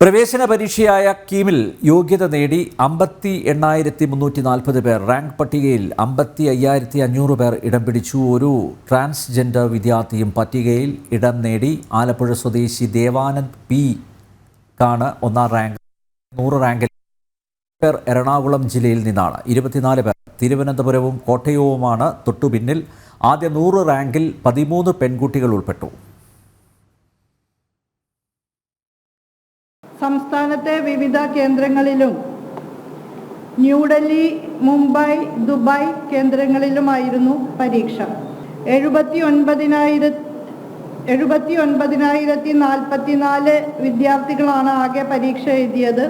പ്രവേശന പരീക്ഷയായ കീമിൽ യോഗ്യത നേടി അമ്പത്തി എണ്ണായിരത്തി മുന്നൂറ്റി നാൽപ്പത് പേർ റാങ്ക് പട്ടികയിൽ അമ്പത്തി അയ്യായിരത്തി അഞ്ഞൂറ് പേർ ഇടം പിടിച്ചു. ഒരു ട്രാൻസ്ജെൻഡർ വിദ്യാർത്ഥിയും പട്ടികയിൽ ഇടം നേടി ആലപ്പുഴ സ്വദേശി ദേവാനന്ദ് പി കാണ് ഒന്നാം റാങ്ക്. നൂറ് റാങ്കിൽ പേർ എറണാകുളം ജില്ലയിൽ നിന്നാണ്. ഇരുപത്തിനാല് പേർ തിരുവനന്തപുരവും കോട്ടയവുമാണ് തൊട്ടുപിന്നിൽ. ആദ്യ നൂറ് റാങ്കിൽ പതിമൂന്ന് പെൺകുട്ടികൾ ഉൾപ്പെട്ടു. സംസ്ഥാനത്തെ വിവിധ കേന്ദ്രങ്ങളിലും ന്യൂഡൽഹി മുംബൈ ദുബായ് കേന്ദ്രങ്ങളിലുമായിരുന്നു പരീക്ഷ. എഴുപത്തി ഒൻപതിനായിര എഴുപത്തി ഒൻപതിനായിരത്തി നാൽപ്പത്തിനാല് വിദ്യാർത്ഥികളാണ് ആകെ പരീക്ഷ എഴുതിയത്.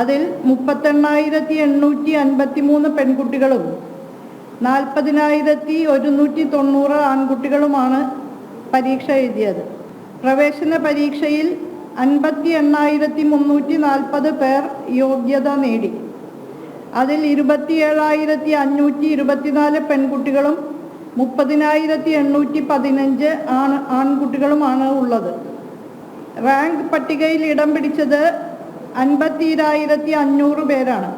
അതിൽ മുപ്പത്തെണ്ണായിരത്തി എണ്ണൂറ്റി അൻപത്തി മൂന്ന് പെൺകുട്ടികളും നാൽപ്പതിനായിരത്തി ഒരുന്നൂറ്റി തൊണ്ണൂറ് ആൺകുട്ടികളുമാണ് പരീക്ഷ എഴുതിയത്. പ്രവേശന പരീക്ഷയിൽ അൻപത്തി എണ്ണായിരത്തി മുന്നൂറ്റി നാൽപ്പത് പേർ യോഗ്യത നേടി. അതിൽ ഇരുപത്തിയേഴായിരത്തി അഞ്ഞൂറ്റി ഇരുപത്തിനാല് പെൺകുട്ടികളും മുപ്പതിനായിരത്തി എണ്ണൂറ്റി പതിനഞ്ച് ആണ് ആൺകുട്ടികളുമാണ് ഉള്ളത്. റാങ്ക് പട്ടികയിൽ ഇടം പിടിച്ചത് അൻപത്തിരായിരത്തി അഞ്ഞൂറ് പേരാണ്.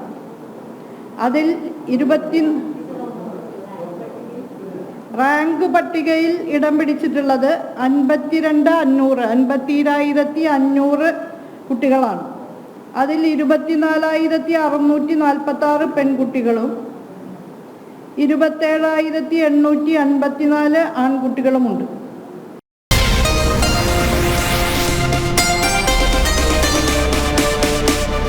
അതിൽ ഇരുപത്തി റാങ്ക് പട്ടികയിൽ ഇടം പിടിച്ചിട്ടുള്ളത് അൻപത്തിരണ്ട് അഞ്ഞൂറ് അൻപത്തിരായിരത്തി അഞ്ഞൂറ് കുട്ടികളാണ്. അതിൽ ഇരുപത്തിനാലായിരത്തി അറുന്നൂറ്റി നാൽപ്പത്തി ആറ് പെൺകുട്ടികളും ഇരുപത്തേഴായിരത്തി എണ്ണൂറ്റി അൻപത്തിനാല് ആൺകുട്ടികളുമുണ്ട്.